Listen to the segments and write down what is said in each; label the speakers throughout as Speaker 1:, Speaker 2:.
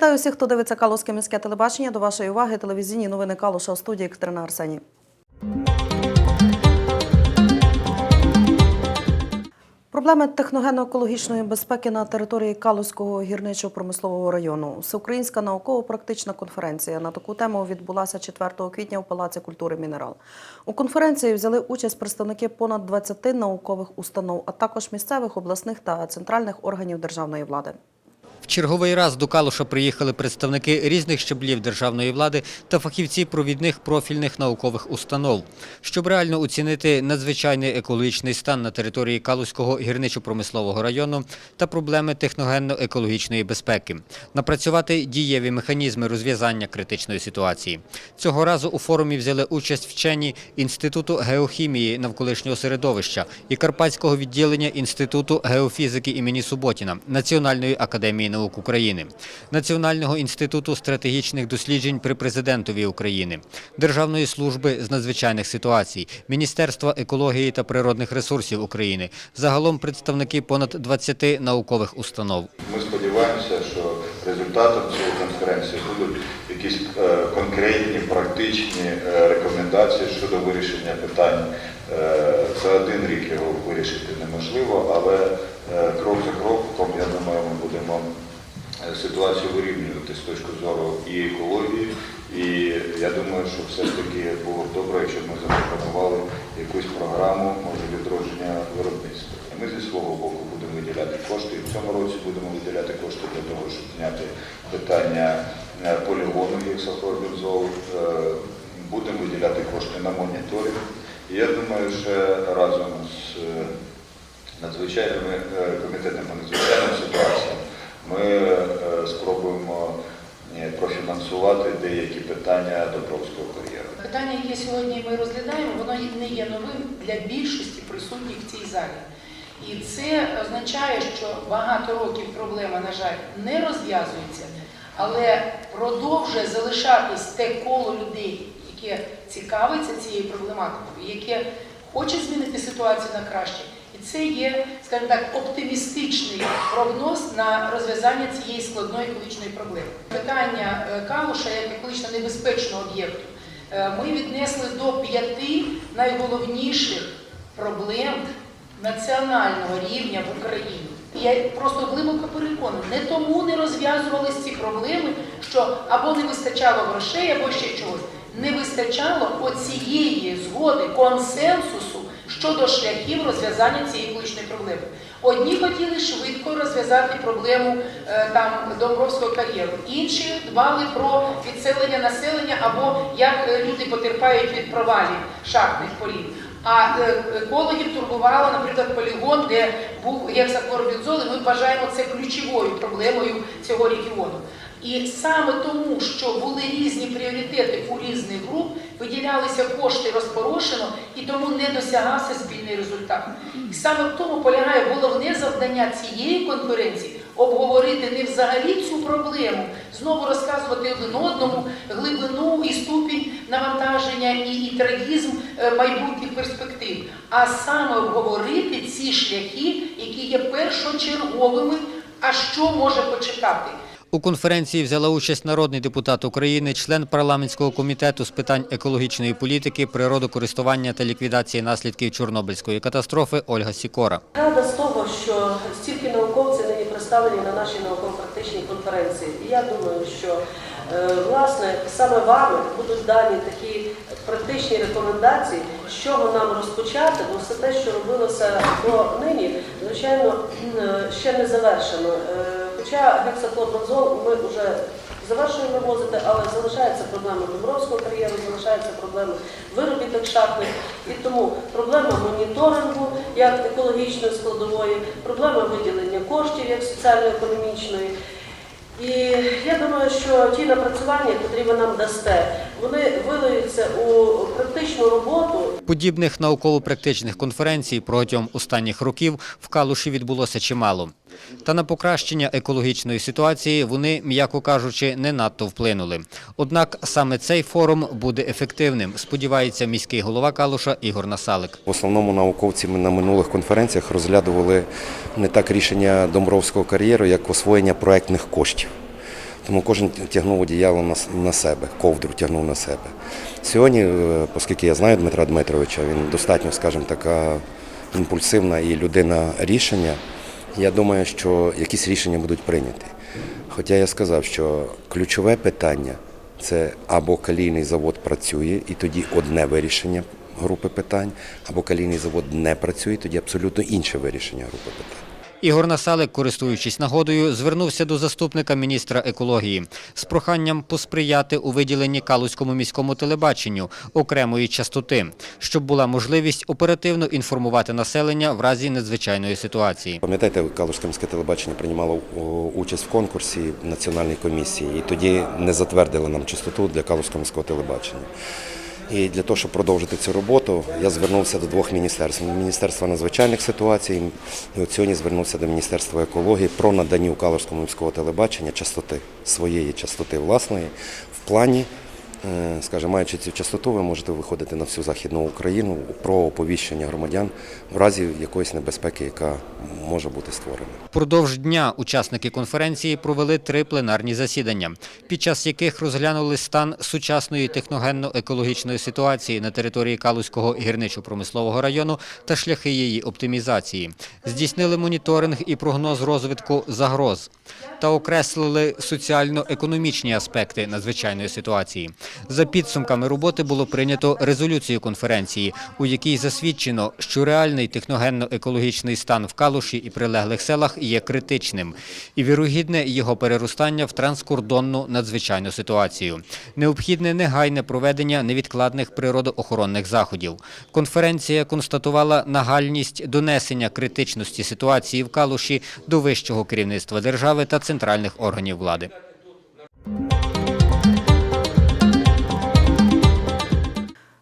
Speaker 1: Вітаю всіх, хто дивиться Калузьке міське телебачення. До вашої уваги телевізійні новини Калуша у студії Катерина Арсені. Проблеми техногенно-екологічної безпеки на території Калузького гірничо-промислового району. Всеукраїнська науково-практична конференція на таку тему відбулася 4 квітня у Палаці культури Мінерал. У конференції взяли участь представники понад 20 наукових установ, а також місцевих, обласних та центральних органів державної влади.
Speaker 2: В черговий раз до Калуша приїхали представники різних щаблів державної влади та фахівці провідних профільних наукових установ, щоб реально оцінити надзвичайний екологічний стан на території Калузького гірничо-промислового району та проблеми техногенно-екологічної безпеки, напрацювати дієві механізми розв'язання критичної ситуації. Цього разу у форумі взяли участь вчені Інституту геохімії навколишнього середовища і Карпатського відділення Інституту геофізики імені Суботіна Національної академії наук України, Національного інституту стратегічних досліджень при президентові України, Державної служби з надзвичайних ситуацій, Міністерства екології та природних ресурсів України, загалом представники понад 20 наукових установ.
Speaker 3: Ми сподіваємося, що результатом цієї конференції будуть якісь е, конкретні, практичні е, рекомендації щодо вирішення питань. Е, За один рік його вирішити неможливо, але крок за кроком, я думаю, ми будемо ситуацію вирівнювати з точки зору і екології. І я думаю, що все ж таки було б добре, якщо ми запропонували якусь програму може відродження виробництва. І ми зі свого боку будемо виділяти кошти. І в цьому році будемо виділяти кошти для того, щоб зняти питання полігону гексахлорбензол. Е, Будемо виділяти кошти на моніторинг. І я думаю, що разом з е, надзвичайними е, комітетом по надзвичайним ситуаціям ми спробуємо профінансувати деякі питання Добровського кар'єру.
Speaker 4: Питання, яке сьогодні ми розглядаємо, воно не є новим для більшості присутніх в цій залі. І це означає, що багато років проблема, на жаль, не розв'язується, але продовжує залишатись те коло людей, яке цікавиться цією проблематикою, яке хоче змінити ситуацію на краще. І це є, скажімо так, оптимістичний прогноз на розв'язання цієї складної екологічної проблеми. Питання е, Калуша як екологічно небезпечного об'єкту е, ми віднесли до п'яти найголовніших проблем національного рівня в Україні. І Я просто глибоко переконана, не тому не розв'язувалися ці проблеми, що або не вистачало грошей, або ще чогось. Не вистачало оцієї згоди, консенсусу щодо шляхів розв'язання цієї екологічної проблеми. Одні хотіли швидко розв'язати проблему е, там Домбровського кар'єру, інші дбали про відселення населення або як е, люди потерпають від провалів шахтних полів. А е, екологів турбувало, наприклад, полігон, де був гексахлорбензол, і ми вважаємо це ключовою проблемою цього регіону. І саме тому, що були різні пріоритети у різних груп, виділялися кошти розпорошено, і тому не досягався спільний результат. І саме в тому полягає головне завдання цієї конференції обговорити не взагалі цю проблему, знову розказувати один одному глибину і ступінь навантаження і, і трагізм е, майбутніх перспектив, а саме обговорити ці шляхи, які є першочерговими, а що може почекати.
Speaker 2: У конференції взяла участь народний депутат України, член парламентського комітету з питань екологічної політики, природокористування та ліквідації наслідків Чорнобильської катастрофи Ольга Сікора.
Speaker 5: Рада з того, що стільки науковців нині представлені на нашій науково-практичній конференції. І я думаю, що е, власне саме вами будуть дані такі практичні рекомендації, з чого нам розпочати, бо все те, що робилося до нині, звичайно, е, ще не завершено. Хоча гексахлорбензол ми вже завершуємо вивозити, але залишаються проблеми Дубровського кар'єру, залишаються проблеми виробіток шахтних. І тому проблема моніторингу як екологічної складової, проблема виділення коштів як соціально-економічної. І я думаю, що ті напрацювання, які ви нам дасте, вони вилиються у практичну роботу
Speaker 2: Подібних науково-практичних конференцій протягом останніх років в Калуші відбулося чимало. Та на покращення екологічної ситуації вони, м'яко кажучи, не надто вплинули. Однак саме цей форум буде ефективним, сподівається міський голова Калуша Ігор Насалик.
Speaker 6: В основному науковці ми на минулих конференціях розглядували не так рішення Домбровського кар'єру, як освоєння проектних коштів. Тому кожен тягнув одіяло на, себе, ковдру тягнув на себе. Сьогодні, е, оскільки я знаю Дмитра Дмитровича, він достатньо, скажімо, така імпульсивна і людина рішення. Я думаю, що якісь рішення будуть прийняті. Хоча я сказав, що ключове питання це або калійний завод працює, і тоді одне вирішення групи питань, або калійний завод не працює, і тоді абсолютно інше вирішення групи питань.
Speaker 2: Ігор Насалик, користуючись нагодою, звернувся до заступника міністра екології з проханням посприяти у виділенні Калузькому міському телебаченню окремої частоти, щоб була можливість оперативно інформувати населення в разі надзвичайної ситуації.
Speaker 6: Пам'ятаєте, Калужське міське телебачення приймало участь в конкурсі національної комісії, і тоді не затвердили нам частоту для Калужського міського телебачення. І для того, щоб продовжити цю роботу, я звернувся до двох міністерств: Міністерства надзвичайних ситуацій, і от сьогодні звернувся до Міністерства екології про надання Калорському міського телебачення частоти своєї частоти власної в плані. Е, Скажімо, маючи цю частоту, ви можете виходити на всю західну Україну про оповіщення громадян в разі якоїсь небезпеки, яка може бути створена.
Speaker 2: Впродовж дня учасники конференції провели три пленарні засідання, під час яких розглянули стан сучасної техногенно-екологічної ситуації на території Калузького гірничо-промислового району та шляхи її оптимізації. Здійснили моніторинг і прогноз розвитку загроз та окреслили соціально-економічні аспекти надзвичайної ситуації. За підсумками роботи було прийнято резолюцію конференції, у якій засвідчено, що реальний техногенно-екологічний стан в Калуші і прилеглих селах є критичним, і вірогідне його переростання в транскордонну надзвичайну ситуацію. Необхідне негайне проведення невідкладних природоохоронних заходів. Конференція констатувала нагальність донесення критичності ситуації в Калуші до вищого керівництва держави та центральних органів влади.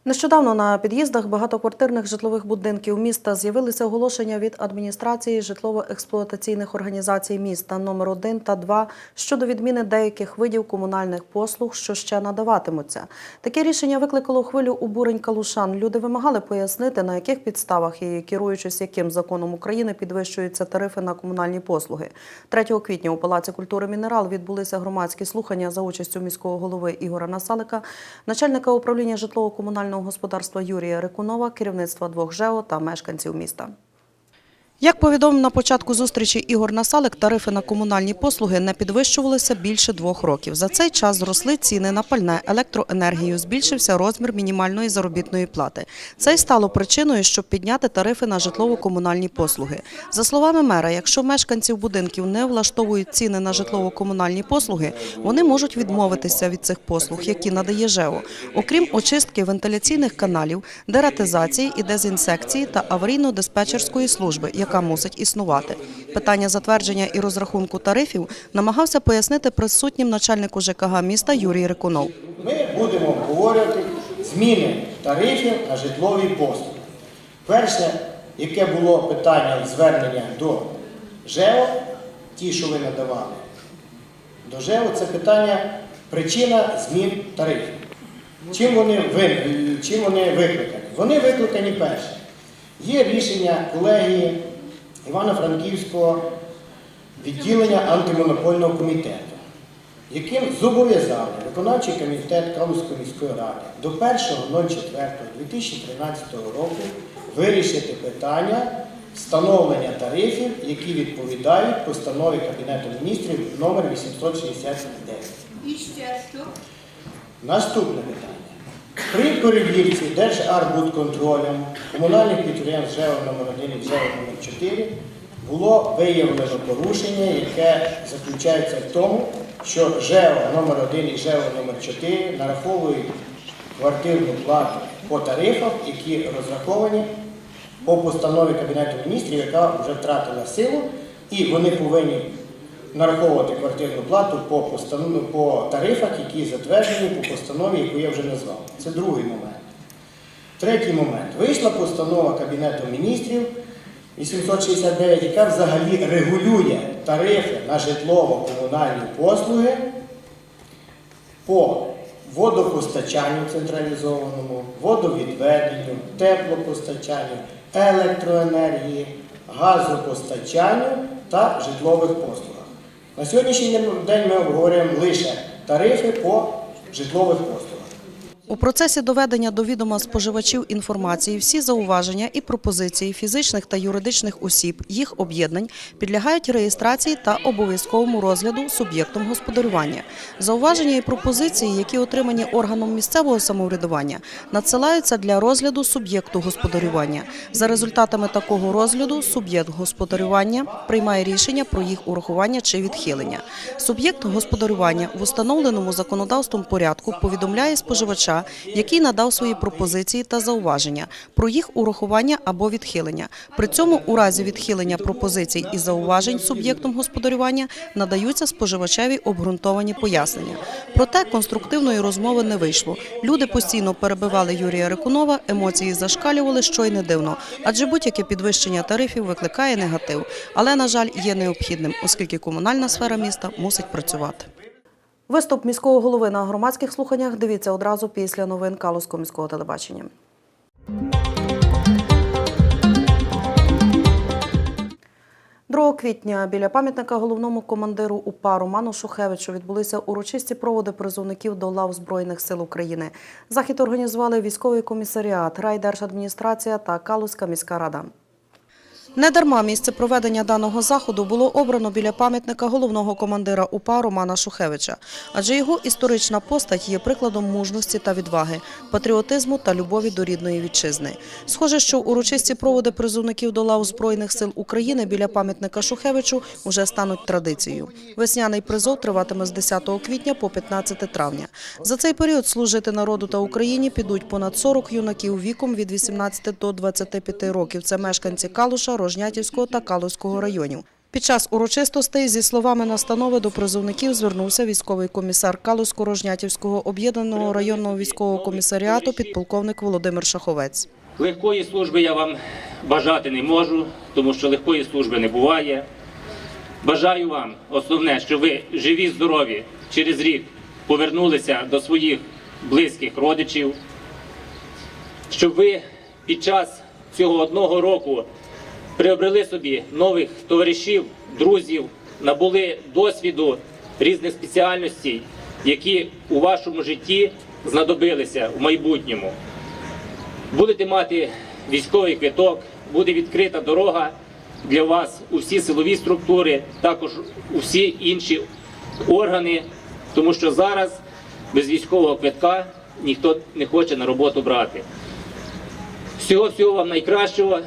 Speaker 1: Нещодавно на під'їздах багатоквартирних житлових будинків міста з'явилися оголошення від адміністрації житлово-експлуатаційних організацій міста номер 1 та 2 щодо відміни деяких видів комунальних послуг, що ще надаватимуться. Таке рішення викликало хвилю обурень калушан. Люди вимагали пояснити, на яких підставах і керуючись яким законом України підвищуються тарифи на комунальні послуги. 3 квітня у Палаці культури Мінерал відбулися громадські слухання за участю міського голови Ігора Насалика, начальника управління житлово-комунального господарства Юрія Рикунова, керівництва двох ЖЕО та мешканців міста. Як повідомив на початку зустрічі Ігор Насалик, тарифи на комунальні послуги не підвищувалися більше двох років. За цей час зросли ціни на пальне, електроенергію, збільшився розмір мінімальної заробітної плати. Це й стало причиною, щоб підняти тарифи на житлово-комунальні послуги. За словами мера, якщо мешканців будинків не влаштовують ціни на житлово-комунальні послуги, вони можуть відмовитися від цих послуг, які надає ЖЕО. Окрім очистки вентиляційних каналів, дератизації і дезінсекції та аварійно-диспетчерської служби, яка мусить існувати. Питання затвердження і розрахунку тарифів намагався пояснити присутнім начальнику ЖКГ міста Юрій Рикунов.
Speaker 7: Ми будемо обговорювати зміни тарифів на житлові послуги. Перше, яке було питання звернення до ЖЕО, ті, що ви надавали, до ЖЕО, це питання причина змін тарифів. Чим вони, викликані? Вони викликані перше. Є рішення колегії Івано-Франківського відділення антимонопольного комітету яким зобов'язали виконавчий комітет Калузької міської ради до 1.04.2013 року вирішити питання встановлення тарифів, які відповідають постанові Кабінету міністрів номер 869.
Speaker 8: І ще що?
Speaker 7: Наступне питання. При перевірці Держарбудконтролем комунальних підприємств ЖЕО номер 1 і ЖЕО номер 4 було виявлено порушення, яке заключається в тому, що ЖЕО номер 1 і ЖЕО номер 4 нараховують квартирну плату по тарифах, які розраховані по постанові Кабінету міністрів, яка вже втратила силу, і вони повинні нараховувати квартирну плату по, постанов... по тарифах, які затверджені по постанові, яку я вже назвав. Це другий момент. Третій момент. Вийшла постанова Кабінету міністрів 869, яка взагалі регулює тарифи на житлово-комунальні послуги по водопостачанню централізованому, водовідведенню, теплопостачанню, електроенергії, газопостачанню та житлових послугах. На сьогоднішній день ми обговорюємо лише тарифи по житлових послугах.
Speaker 1: У процесі доведення до відома споживачів інформації всі зауваження і пропозиції фізичних та юридичних осіб, їх об'єднань підлягають реєстрації та обов'язковому розгляду суб'єктом господарювання. Зауваження і пропозиції, які отримані органом місцевого самоврядування, надсилаються для розгляду суб'єкту господарювання. За результатами такого розгляду суб'єкт господарювання приймає рішення про їх урахування чи відхилення. Суб'єкт господарювання в установленому законодавством порядку повідомляє споживача, який надав свої пропозиції та зауваження про їх урахування або відхилення. При цьому у разі відхилення пропозицій і зауважень суб'єктом господарювання надаються споживачеві обґрунтовані пояснення. Проте конструктивної розмови не вийшло. Люди постійно перебивали Юрія Рикунова, емоції зашкалювали, що й не дивно, адже будь-яке підвищення тарифів викликає негатив. Але, на жаль, є необхідним, оскільки комунальна сфера міста мусить працювати. Виступ міського голови на громадських слуханнях дивіться одразу після новин Калузького міського телебачення. Другого квітня біля пам'ятника головному командиру УПА Роману Шухевичу відбулися урочисті проводи призовників до лав Збройних сил України. Захід організували військовий комісаріат, райдержадміністрація та Калузька міська рада. Недарма місце проведення даного заходу було обрано біля пам'ятника головного командира УПА Романа Шухевича, адже його історична постать є прикладом мужності та відваги, патріотизму та любові до рідної вітчизни. Схоже, що урочисті проводи призовників до лав Збройних сил України біля пам'ятника Шухевичу вже стануть традицією. Весняний призов триватиме з 10 квітня по 15 травня. За цей період служити народу та Україні підуть понад 40 юнаків віком від 18 до 25 років. Це мешканці Калуша, Рожнятівського та Калузького районів. Під час урочистостей зі словами настанови до призовників звернувся військовий комісар Калузько-Рожнятівського об'єднаного районного військового комісаріату підполковник Володимир Шаховець.
Speaker 8: Легкої служби я вам бажати не можу, тому що легкої служби не буває. Бажаю вам основне, щоб ви живі, здорові, через рік повернулися до своїх близьких родичів, щоб ви під час цього одного року приобрели собі нових товаришів, друзів, набули досвіду різних спеціальностей, які у вашому житті знадобилися в майбутньому будете мати військовий квиток, буде відкрита дорога для вас у всі силові структури, також у всі інші органи, тому що зараз без військового квитка ніхто не хоче на роботу брати. Всього всього вам найкращого.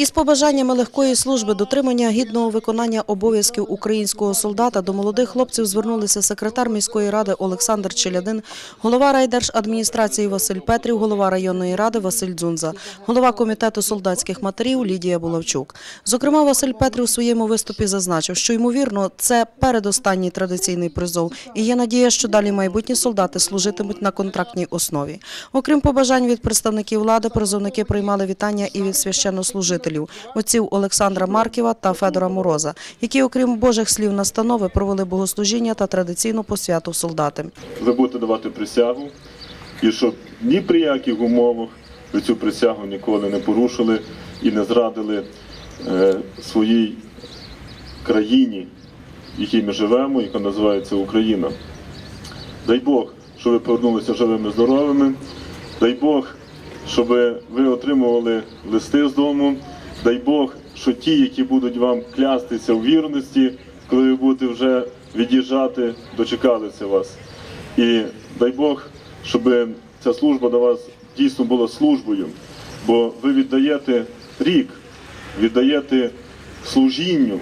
Speaker 1: Із побажаннями легкої служби, дотримання гідного виконання обов'язків українського солдата до молодих хлопців звернулися секретар міської ради Олександр Челядин, голова райдержадміністрації Василь Петрів, голова районної ради Василь Дзунза, голова комітету солдатських матерів Лідія Булавчук. Зокрема, Василь Петрів у своєму виступі зазначив, що ймовірно це передостанній традиційний призов, і є надія, що далі майбутні солдати служитимуть на контрактній основі. Окрім побажань від представників влади, призовники приймали вітання і від священнослужителів, отців Олександра Марківа та Федора Мороза, які, окрім Божих слів настанови, провели богослужіння та традиційну посвяту солдати.
Speaker 9: ви будете давати присягу, і щоб ні при яких умовах ви цю присягу ніколи не порушили і не зрадили е, своїй країні, в якій ми живемо, яка називається Україна. Дай Бог, щоб ви повернулися живими, здоровими. Дай Бог, щоб ви отримували листи з дому. Дай Бог, що ті, які будуть вам клястися у вірності, коли ви будете вже від'їжджати, дочекалися вас. І дай Бог, щоб ця служба до вас дійсно була службою, бо ви віддаєте рік, віддаєте служінню,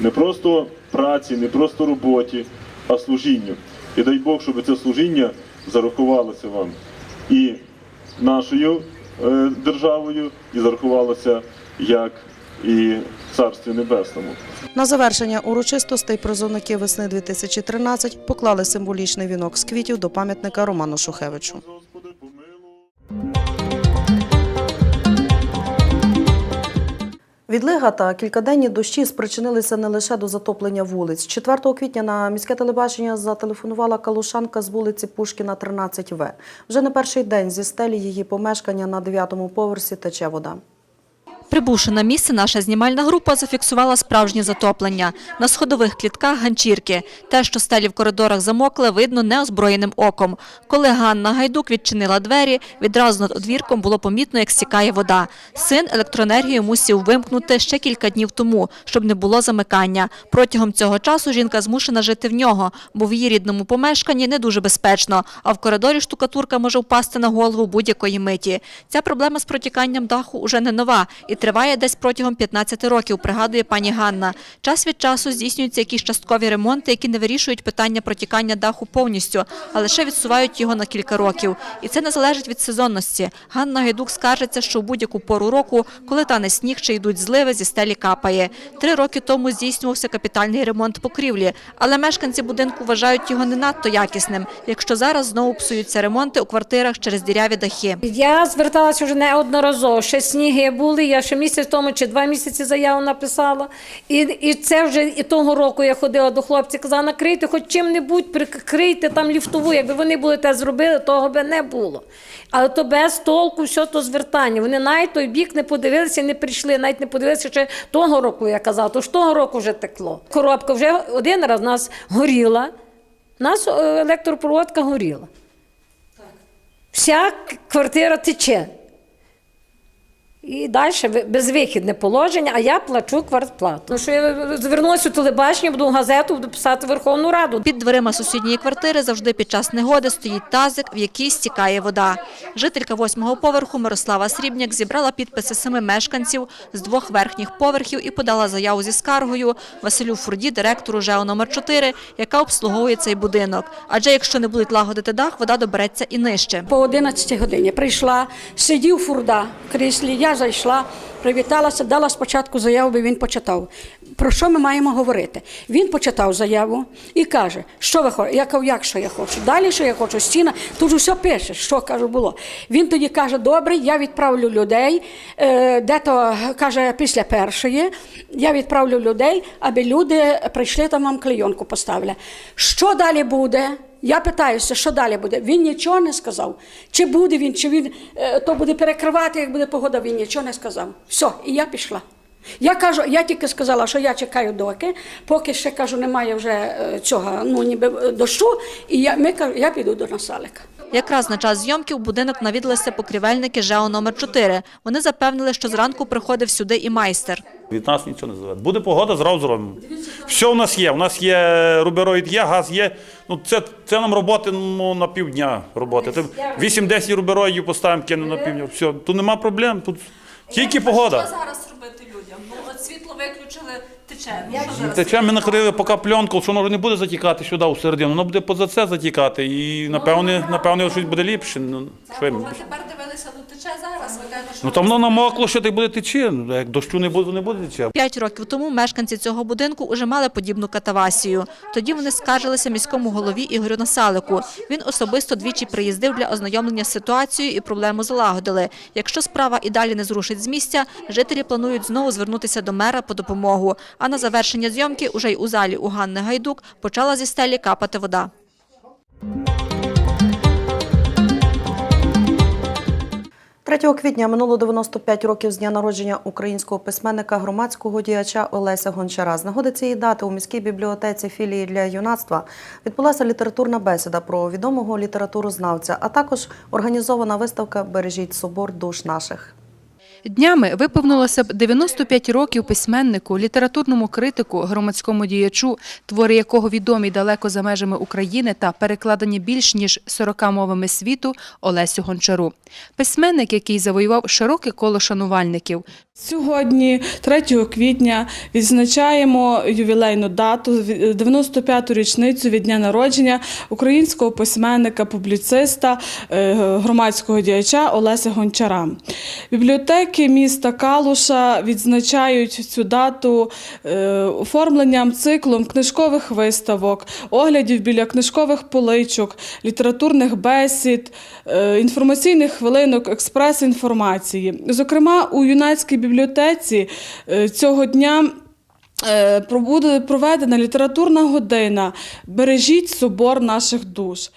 Speaker 9: не просто праці, не просто роботі, а служінню. І дай Бог, щоб це служіння зарахувалося вам і нашою е, державою, і зарахувалося як і Царстві Небесному.
Speaker 1: На завершення урочистостей призовники весни 2013 поклали символічний вінок з квітів до пам'ятника Роману Шухевичу. Відлига та кількаденні дощі спричинилися не лише до затоплення вулиць. 4 квітня на міське телебачення зателефонувала калушанка з вулиці Пушкіна, 13В. Вже не перший день зі стелі її помешкання на 9-му поверсі тече вода.
Speaker 10: Прибувши на місце, наша знімальна група зафіксувала справжнє затоплення. На сходових клітках ганчірки. Те, що стелі в коридорах замокли, видно неозброєним оком. Коли Ганна Гайдук відчинила двері, відразу над одвірком було помітно, як стікає вода. Син електроенергію мусив вимкнути ще кілька днів тому, щоб не було замикання. Протягом цього часу жінка змушена жити в нього, бо в її рідному помешканні не дуже безпечно, а в коридорі штукатурка може впасти на голову будь-якої миті. Ця проблема з протіканням даху уже не нова і триває десь протягом 15 років, пригадує пані Ганна. Час від часу здійснюються якісь часткові ремонти, які не вирішують питання протікання даху повністю, а лише відсувають його на кілька років. І це не залежить від сезонності. Ганна Гайдук скаржиться, що в будь-яку пору року, коли тане сніг чи йдуть зливи, зі стелі капає. Три роки тому здійснювався капітальний ремонт покрівлі, але мешканці будинку вважають його не надто якісним, якщо зараз знову псуються ремонти у квартирах через діряві дахи.
Speaker 11: Я зверталася вже неодноразово. Ще сніги були. Я ще місяць тому чи два місяці заяву написала. І, і це вже і того року я ходила до хлопців, казала, накрийте хоч чим-небудь, прикрийте там ліфтову. Якби вони були те зробили, того би не було. Але то без толку, все то звертання. Вони навіть той бік не подивилися, не прийшли, навіть не подивилися ще того року, я казала, то ж того року вже текло. Коробка вже один раз у нас горіла. У нас е, електропроводка горіла. Вся квартира тече. І далі безвихідне положення, а я плачу квартплату. Ну, що я звернулася у телебачення, буду в газету, буду писати в Верховну Раду.
Speaker 10: Під дверима сусідньої квартири завжди під час негоди стоїть тазик, в який стікає вода. Жителька восьмого поверху Мирослава Срібняк зібрала підписи семи мешканців з двох верхніх поверхів і подала заяву зі скаргою Василю Фурді, директору ЖЕО номер 4 яка обслуговує цей будинок. Адже якщо не будуть лагодити дах, вода добереться і нижче.
Speaker 12: По 11 годині прийшла, сидів фурда в кріслі, я зайшла, привіталася, дала спочатку заяву, бо він почитав. Про що ми маємо говорити? Він почитав заяву і каже, що ви хочете? Я кажу, як що я хочу? Далі що я хочу? Стіна, тут усе пише, що кажу, було. Він тоді каже, добре, я відправлю людей, е, де-то каже, після першої, я відправлю людей, аби люди прийшли там вам клейонку поставили. Що далі буде? Я питаюся, що далі буде. Він нічого не сказав. Чи буде він, чи він е, то буде перекривати, як буде погода, він нічого не сказав. Все, і я пішла. Я кажу, я тільки сказала, що я чекаю доки, поки ще кажу, немає вже е, цього, ну ніби е, дощу, і я, ми, кажу, я піду до насалика.
Speaker 10: Якраз на час зйомки в будинок навідалися покрівельники ЖЕО номер 4 Вони запевнили, що зранку приходив сюди і майстер.
Speaker 13: Від нас нічого не залежить. Буде погода, зразу зробимо. Все у нас є. У нас є рубероїд, є, газ є. Ну, це, це нам роботи ну, на півдня роботи. Це 8-10 рубероїдів поставимо, кинемо на півдня. Все, тут нема проблем. Тут тільки погода.
Speaker 10: зараз робити людям? Ну, от світло виключили, тече.
Speaker 13: Тече ми накрили поки пленку, що воно вже не буде затікати сюди у середину, воно буде поза це затікати. І напевне, напевне щось буде ліпше. Ну, що я-
Speaker 10: тепер дивилися, ну тече зараз. Ви кажете,
Speaker 13: ну там воно намокло, що так буде тече. Ну, Як дощу не буде, не буде тече.
Speaker 10: П'ять років тому мешканці цього будинку уже мали подібну катавасію. Тоді вони скаржилися міському голові Ігорю Насалику. Він особисто двічі приїздив для ознайомлення з ситуацією і проблему залагодили. Якщо справа і далі не зрушить з місця, жителі планують знову звернутися до мера по допомогу. А на завершення зйомки уже й у залі у Ганни Гайдук почала зі стелі капати вода.
Speaker 1: 3 квітня минуло 95 років з дня народження українського письменника, громадського діяча Олеся Гончара. З нагоди цієї дати у міській бібліотеці філії для юнацтва відбулася літературна бесіда про відомого літературознавця, а також організована виставка Бережіть собор душ наших.
Speaker 14: Днями виповнилося б 95 років письменнику, літературному критику, громадському діячу, твори якого відомі далеко за межами України та перекладені більш ніж 40 мовами світу Олесю Гончару. Письменник, який завоював широке коло шанувальників.
Speaker 15: Сьогодні, 3 квітня, відзначаємо ювілейну дату, 95-ту річницю від дня народження українського письменника, публіциста, е, громадського діяча Олеся Гончара. Бібліотеки міста Калуша відзначають цю дату е, оформленням циклом книжкових виставок, оглядів біля книжкових поличок, літературних бесід, е, інформаційних хвилинок, експрес-інформації. Зокрема, у юнацькій бібліотеці е, цього дня. е, Буде проведена літературна година Бережіть собор наших душ.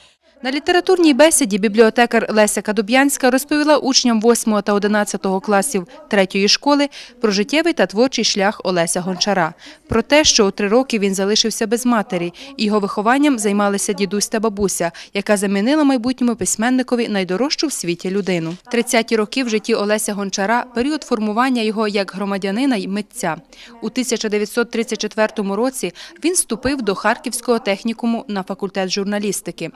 Speaker 14: На літературній бесіді бібліотекар Леся Кадуб'янська розповіла учням 8 та 11 класів третьої школи про життєвий та творчий шлях Олеся Гончара, про те, що у три роки він залишився без матері, його вихованням займалися дідусь та бабуся, яка замінила майбутньому письменникові найдорожчу в світі людину. 30-ті роки в житті Олеся Гончара період формування його як громадянина й митця. У 1934 році він вступив до Харківського технікуму на факультет журналістики.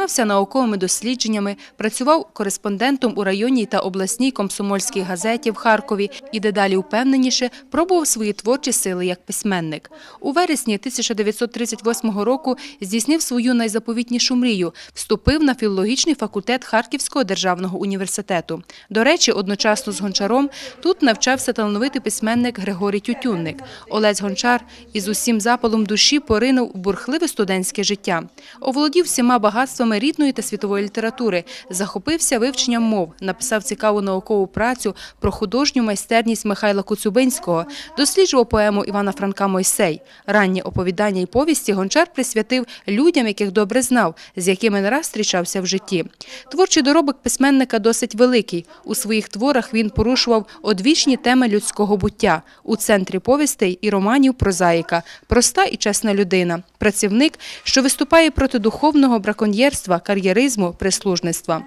Speaker 14: Займався науковими дослідженнями, працював кореспондентом у районній та обласній комсомольській газеті в Харкові і дедалі впевненіше пробував свої творчі сили як письменник. У вересні 1938 року здійснив свою найзаповітнішу мрію – вступив на філологічний факультет Харківського державного університету. До речі, одночасно з Гончаром тут навчався талановитий письменник Григорій Тютюнник. Олесь Гончар із усім запалом душі поринув в бурхливе студентське життя. Оволодів всіма багатствами рідної та світової літератури, захопився вивченням мов, написав цікаву наукову працю про художню майстерність Михайла Коцюбинського, досліджував поему Івана Франка Мойсей. Ранні оповідання і повісті Гончар присвятив людям, яких добре знав, з якими не раз зустрічався в житті. Творчий доробок письменника досить великий. У своїх творах він порушував одвічні теми людського буття. У центрі повістей і романів прозаїка, проста і чесна людина, працівник, що виступає проти духовного браконьєрства, кар'єризму, прислужництва.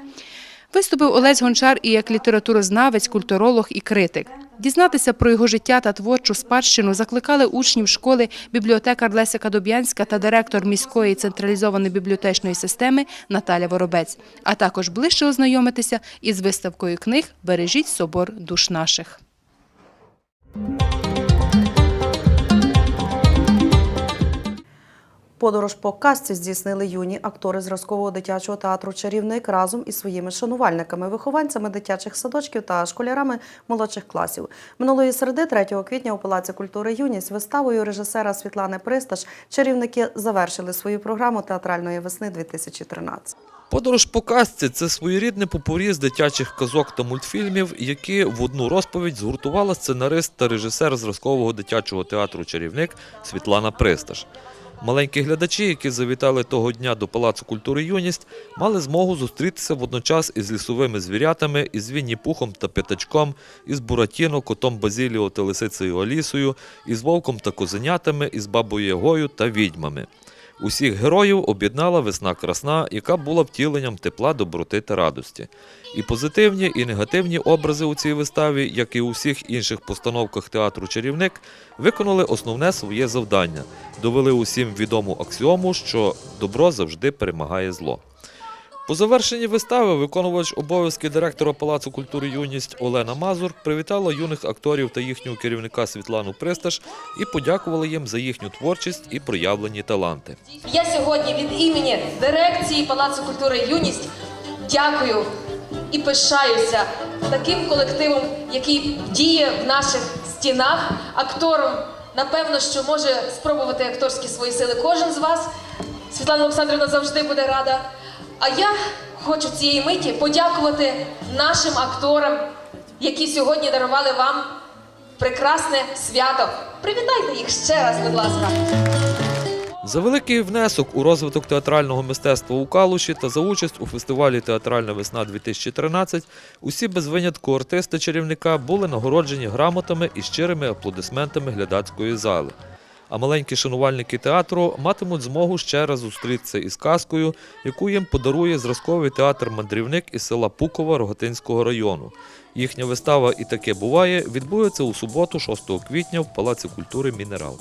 Speaker 14: Виступив Олесь Гончар і як літературознавець, культуролог і критик. Дізнатися про його життя та творчу спадщину закликали учнів школи бібліотекар Леся Кадоб'янська та директор міської централізованої бібліотечної системи Наталя Воробець, а також ближче ознайомитися із виставкою книг Бережіть собор душ наших.
Speaker 1: Подорож по казці здійснили юні актори зразкового дитячого театру Чарівник разом із своїми шанувальниками, вихованцями дитячих садочків та школярами молодших класів. Минулої середи, 3 квітня, у Палаці культури Юність виставою режисера Світлани Присташ чарівники завершили свою програму театральної весни 2013.
Speaker 16: Подорож по казці це своєрідне попурі з дитячих казок та мультфільмів, які в одну розповідь згуртувала сценарист та режисер зразкового дитячого театру Чарівник Світлана Присташ. Маленькі глядачі, які завітали того дня до Палацу культури Юність, мали змогу зустрітися водночас із лісовими звірятами, із Вінні Пухом та П'ятачком, із Буратіно, котом Базіліо та лисицею Алісою, із вовком та козенятами, із бабою Ягою та відьмами. Усіх героїв об'єднала весна красна, яка була втіленням тепла, доброти та радості. І позитивні, і негативні образи у цій виставі, як і у всіх інших постановках театру Чарівник, виконали основне своє завдання довели усім відому аксіому, що добро завжди перемагає зло. По завершенні вистави виконувач обов'язки директора Палацу культури Юність Олена Мазур привітала юних акторів та їхнього керівника Світлану Присташ і подякувала їм за їхню творчість і проявлені таланти.
Speaker 17: Я сьогодні від імені дирекції Палацу культури Юність дякую і пишаюся таким колективом, який діє в наших стінах, актором. Напевно, що може спробувати акторські свої сили кожен з вас. Світлана Олександрівна завжди буде рада. А я хочу цієї миті подякувати нашим акторам, які сьогодні дарували вам прекрасне свято. Привітайте їх ще раз, будь ласка.
Speaker 16: За великий внесок у розвиток театрального мистецтва у Калуші та за участь у фестивалі Театральна весна 2013 усі без винятку артисти чарівника були нагороджені грамотами і щирими аплодисментами глядацької зали. А маленькі шанувальники театру матимуть змогу ще раз зустрітися із казкою, яку їм подарує зразковий театр Мандрівник із села Пукова Рогатинського району. Їхня вистава і таке буває відбудеться у суботу, 6 квітня, в Палаці культури Мінерал.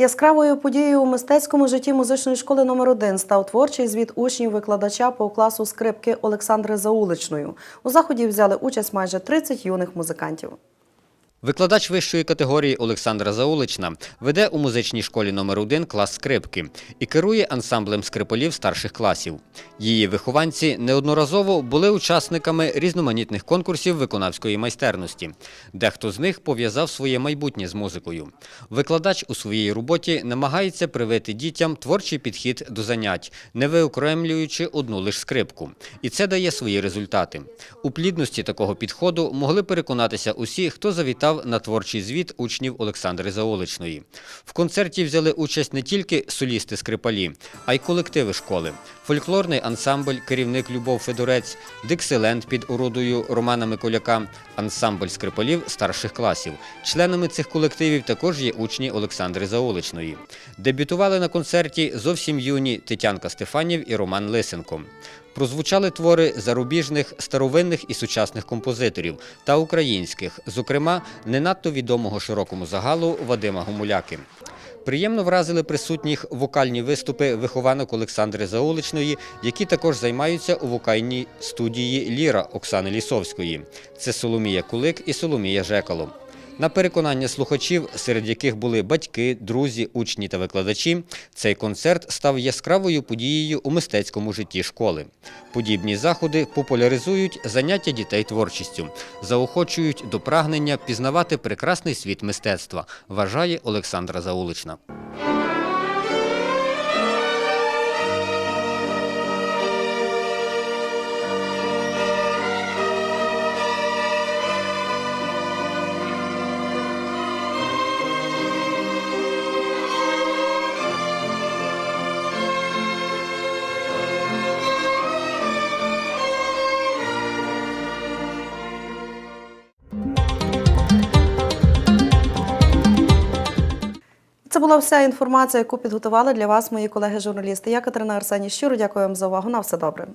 Speaker 1: Яскравою подією у мистецькому житті музичної школи номер 1 став творчий звіт учнів викладача по класу скрипки Олександри Зауличною. У заході взяли участь майже 30 юних музикантів.
Speaker 2: Викладач вищої категорії Олександра Заулична веде у музичній школі номер 1 клас скрипки і керує ансамблем скрипалів старших класів. Її вихованці неодноразово були учасниками різноманітних конкурсів виконавської майстерності. Дехто з них пов'язав своє майбутнє з музикою. Викладач у своїй роботі намагається привити дітям творчий підхід до занять, не виокремлюючи одну лише скрипку. І це дає свої результати. У плідності такого підходу могли переконатися усі, хто завітав відповідав на творчий звіт учнів Олександри Заоличної. В концерті взяли участь не тільки солісти-скрипалі, а й колективи школи. Фольклорний ансамбль, керівник Любов Федорець, Диксиленд під орудою Романа Миколяка, ансамбль скрипалів старших класів. Членами цих колективів також є учні Олександри Заоличної. Дебютували на концерті зовсім юні Тетянка Стефанів і Роман Лисенко. Прозвучали твори зарубіжних, старовинних і сучасних композиторів та українських, зокрема, не надто відомого широкому загалу Вадима Гомуляки. Приємно вразили присутніх вокальні виступи вихованок Олександри Зауличної, які також займаються у вокальній студії Ліра Оксани Лісовської. Це Соломія Кулик і Соломія Жекало. На переконання слухачів, серед яких були батьки, друзі, учні та викладачі, цей концерт став яскравою подією у мистецькому житті школи. Подібні заходи популяризують заняття дітей творчістю, заохочують до прагнення пізнавати прекрасний світ мистецтва, вважає Олександра Заулична.
Speaker 1: Була вся інформація, яку підготували для вас мої колеги-журналісти. Я Катерина Арсеній. Щиро дякую вам за увагу. На все добре.